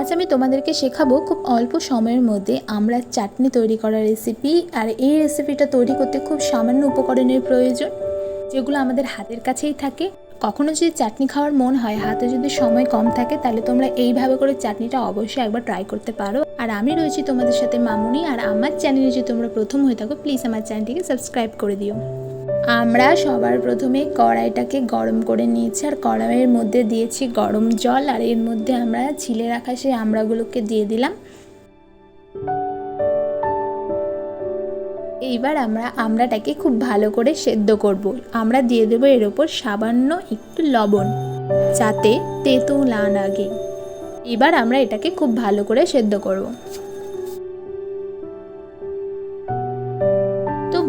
আজ আমি তোমাদেরকে শেখাবো খুব অল্প সময়ের মধ্যে আমরা চাটনি তৈরি করার রেসিপি আর এই রেসিপিটা তৈরি করতে খুব সামান্য উপকরণের প্রয়োজন, যেগুলো আমাদের হাতের কাছেই থাকে। কখনো যদি চাটনি খাওয়ার মন হয়, হাতে যদি সময় কম থাকে, তাহলে তোমরা এইভাবে করে চাটনিটা অবশ্যই একবার ট্রাই করতে পারো। আর আমি রয়েছি তোমাদের সাথে মামুনি, আর আমার চ্যানেলে যদি তোমরা প্রথম হয়ে থাকো প্লিজ আমার চ্যানেলটিকে সাবস্ক্রাইব করে দিও। আমরা সবার প্রথমে কড়াইটাকে গরম করে নিয়েছি, আর কড়াইয়ের মধ্যে দিয়েছি গরম জল, আর এর মধ্যে আমরা ছিলে রাখা সেই আমড়াগুলোকে দিয়ে দিলাম এইবার আমরা আমড়াটাকে খুব ভালো করে সেদ্ধ করব। আমরা দিয়ে দেবো এর ওপর সামান্য একটু লবণ, যাতে তেতো না লাগে এবার আমরা এটাকে খুব ভালো করে সেদ্ধ করব।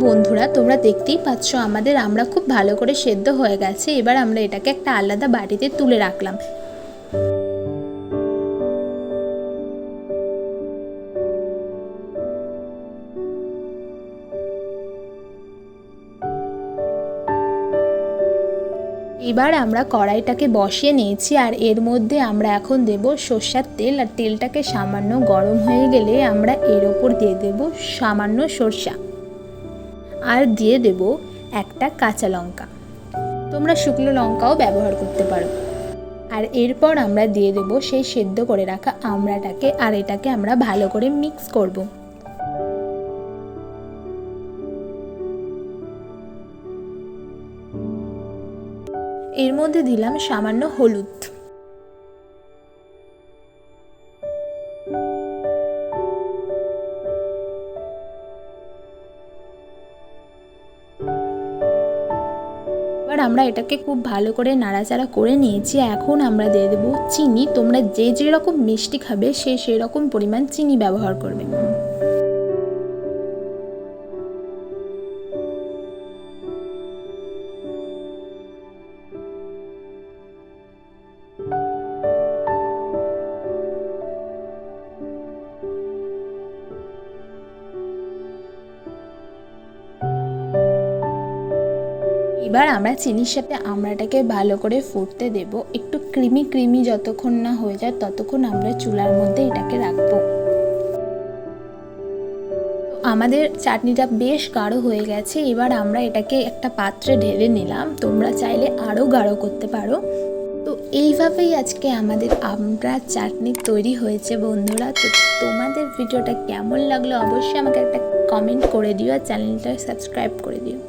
বন্ধুরা, তোমরা দেখতেই পাচ্ছ আমাদের আমরা খুব ভালো করে সেদ্ধ হয়ে গেছে। এবার আমরা এটাকে একটা আলাদা বাটিতে তুলে রাখলাম। এবার আমরা কড়াইটাকে বসিয়ে নিয়েছি, আর এর মধ্যে আমরা এখন দেব সর্ষার তেল। আর তেলটাকে সামান্য গরম হয়ে গেলে আমরা এর ওপর দিয়ে দেব সামান্য সর্ষা। আর দিয়ে দেব একটা কাঁচা লঙ্কা। তোমরা শুকনো লঙ্কাও ব্যবহার করতে পারো। আর এরপর আমরা দিয়ে দেব সেই সেদ্ধ করে রাখা আমড়াটাকে আর এটাকে আমরা ভালো করে মিক্স করব। এর মধ্যে দিলাম সামান্য হলুদ। এবার আমরা এটাকে খুব ভালো করে নাড়াচাড়া করে নিয়েছি। এখন আমরা দিয়ে দেবো চিনি। তোমরা যে যেরকম মিষ্টি খাবে সে সেরকম পরিমাণ চিনি ব্যবহার করবে। এবার আমরা চিনির সাথে আমড়াটাকে ভালো করে ফুটতে দেব। একটু ক্রিমি ক্রিমি যতক্ষণ না হয়ে যায় ততক্ষণ আমরা চুলার মধ্যে এটাকে রাখব। আমাদের চাটনিটা বেশ গাঢ় হয়ে গেছে, এবার আমরা এটাকে একটা পাত্রে ঢেলে নিলাম। তোমরা চাইলে আরও গাঢ় করতে পারো। তো এইভাবেই আজকে আমাদের আমরা চাটনি তৈরি হয়েছে বন্ধুরা। তো তোমাদের ভিডিওটা কেমন লাগল অবশ্যই আমাকে একটা কমেন্ট করে দিও আর চ্যানেলটা সাবস্ক্রাইব করে দিও।